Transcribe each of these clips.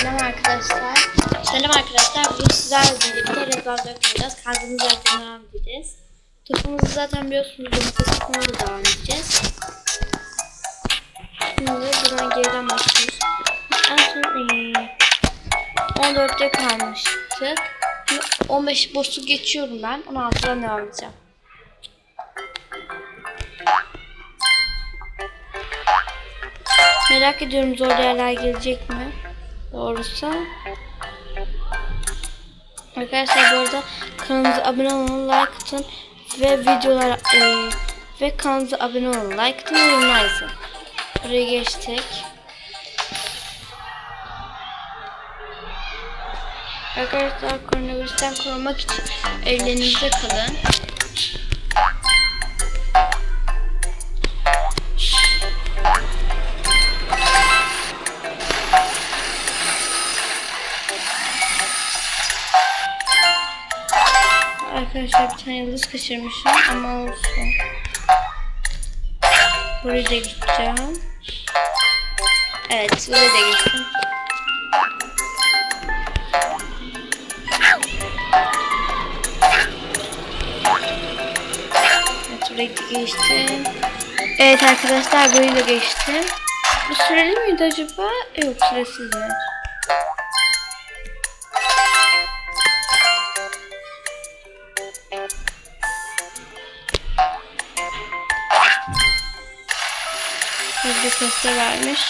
Selam arkadaşlar. Selam arkadaşlar. Bugün sizlerle birlikte reklam dökmeyeceğiz. Kaldığımız yerden devam edeceğiz. Topumuzu zaten biliyorsunuz. Domates da devam edeceğiz. Şimdi buradan geriden başlıyoruz. En son ee, 14'te kalmıştık. Şimdi 15 boşluk geçiyorum ben. 16'dan devam edeceğim. Merak ediyorum zor yerler gelecek mi? Doğrusu. Arkadaşlar bu arada kanalımıza abone olun, like atın ve videolar e, ve kanalımıza abone olun, like atın ve yorumlar. Buraya geçtik. Arkadaşlar koronavirüsten korumak için evlerinizde kalın. Arkadaşlar bir tane yıldız kaçırmışım ama olsun. Buraya da gideceğim. Evet buraya da gittim. Evet buraya geçtim. Evet arkadaşlar burayı da geçtim. Bu süreli miydi acaba? Yok süresizmiş. Bir teste vermiş.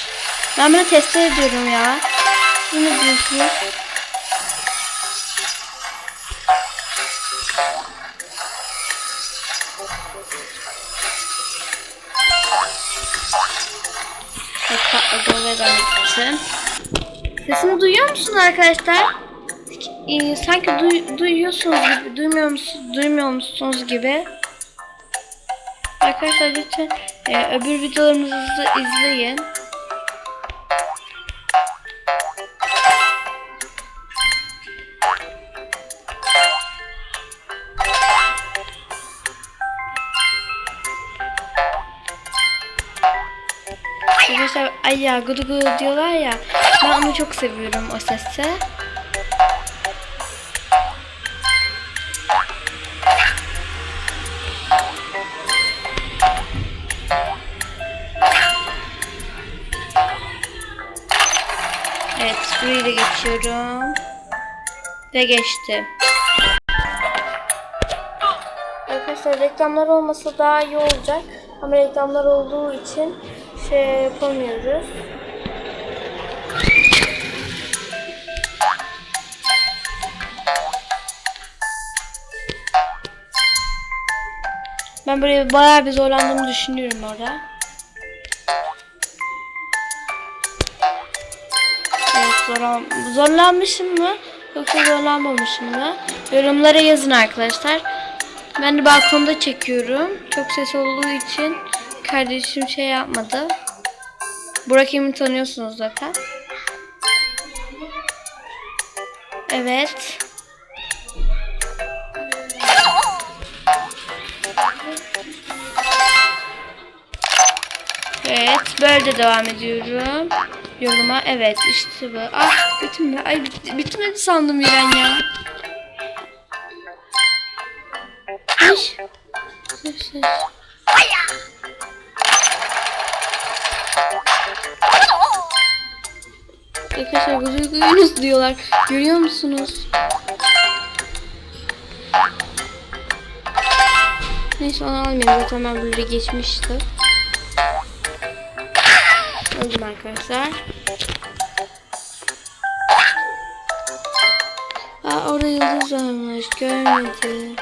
Ben bunu teste ediyorum ya. Ne diyorsunuz? Evet, patladı ve ben gittim. Sesimi duyuyor musun arkadaşlar? Ee, sanki duy, duyuyorsunuz gibi, duymuyor musunuz, duymuyor musunuz gibi. Arkadaşlar lütfen e, öbür videolarımızı izleyin. Arkadaşlar ay ya gudu gudu diyorlar ya. Ben onu çok seviyorum o sesi. Evet burayı da geçiyorum. Ve geçti. Arkadaşlar reklamlar olmasa daha iyi olacak. Ama reklamlar olduğu için şey yapamıyoruz. Ben böyle bayağı bir zorlandığımı düşünüyorum orada. Evet zorlan zorlanmışım mı yoksa zorlanmamışım mı? Yorumlara yazın arkadaşlar. Ben de balkonda çekiyorum. Çok ses olduğu için kardeşim şey yapmadı. Burak Emin tanıyorsunuz zaten. Evet. Evet, böyle de devam ediyorum. Yoluma evet işte bu. Ah bitmedi. Ay bit bitmedi sandım ben ya. Ay. Ses, ses. Arkadaşlar gözü duyuyorsunuz diyorlar. Görüyor musunuz? Neyse onu almayayım. Zaten ben böyle geçmişti. Öldüm arkadaşlar. Aa orada yıldız varmış. Görmedim.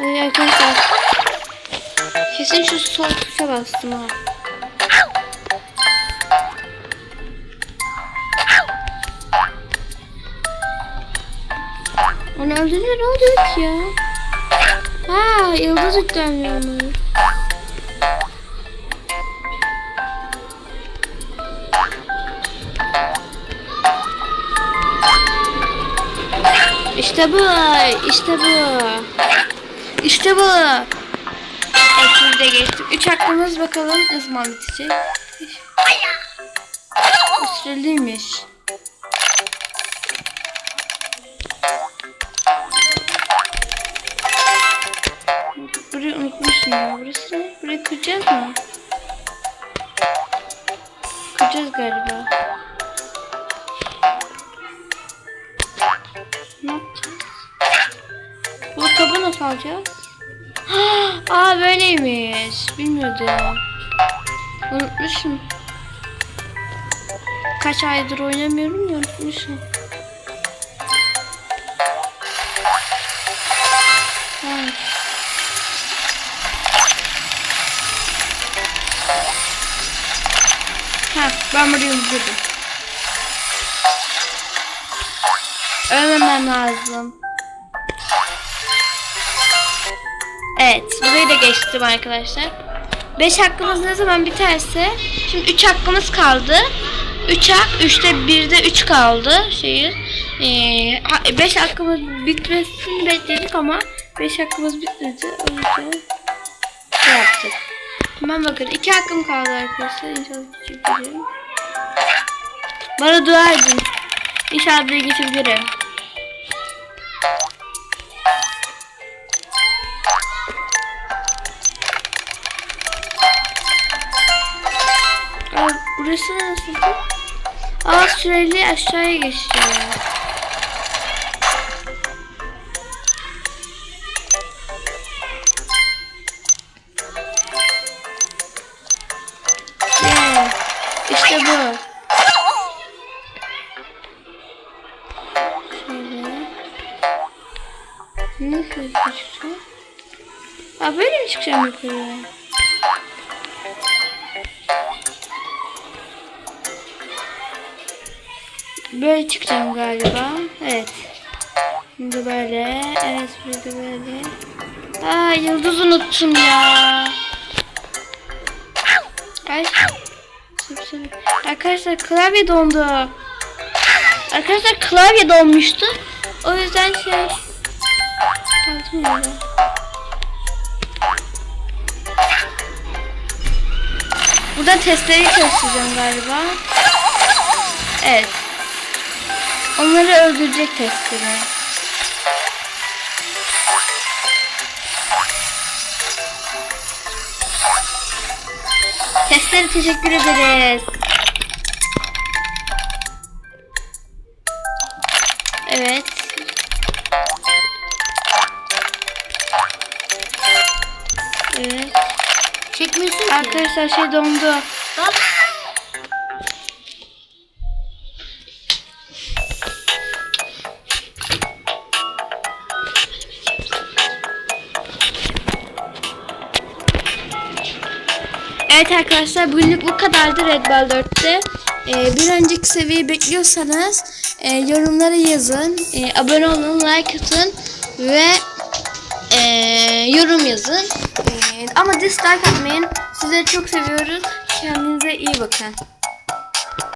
Ay arkadaşlar. Kesin şu sol tuşa bastım ha. Öldürüyor ne olacak ya? Ha yıldız yüklenmiyormuş. İşte bu. İşte bu. İşte bu. Hepsini de geçtim. Üç hakkımız bakalım ne zaman bitecek. Süreliymiş. Unutmuşum ya. Burası? Burayı kıracağız mı? Kıracağız galiba. Ne yapacağız? Bu kabı nasıl alacağız? Aa böyleymiş. Bilmiyordum. Unutmuşum. Kaç aydır oynamıyorum ya unutmuşum. Burayı unuttum. Ölmemem lazım. Evet, burayı da geçtim arkadaşlar. 5 hakkımız ne zaman biterse, şimdi 3 hakkımız kaldı. 3 hak, 3'te 1'de 3 kaldı şehir. 5 hakkımız bitmesini bekledik ama 5 hakkımız bitmedi. O yüzden şey yaptık. Hemen bakın 2 hakkım kaldı arkadaşlar. İnşallah geçebilirim. Bana dua edin. İnşallah buraya geçebilirim. Aa, burası nasıl? Aa süreli aşağıya geçeceğiz. Yeah. İşte bu. Aa böyle mi çıkacağım yukarı? Böyle çıkacağım galiba. Evet. Şimdi böyle. Evet burada böyle. Aa yıldız unuttum ya. Ay. Arkadaşlar klavye dondu. Arkadaşlar klavye donmuştu. O yüzden şey. Kaldım öyle. Burada testleri çalıştıracağım galiba. Evet. Onları öldürecek testleri. Testlere teşekkür ederiz. Arkadaşlar şey dondu. Evet arkadaşlar bugünlük bu kadardı Red Ball 4'te. Ee, bir önceki seviyeyi bekliyorsanız e, yorumlara yazın. E, abone olun, like atın ve e, yorum yazın. E, ama dislike atmayın. Sizleri çok seviyoruz. Kendinize iyi bakın.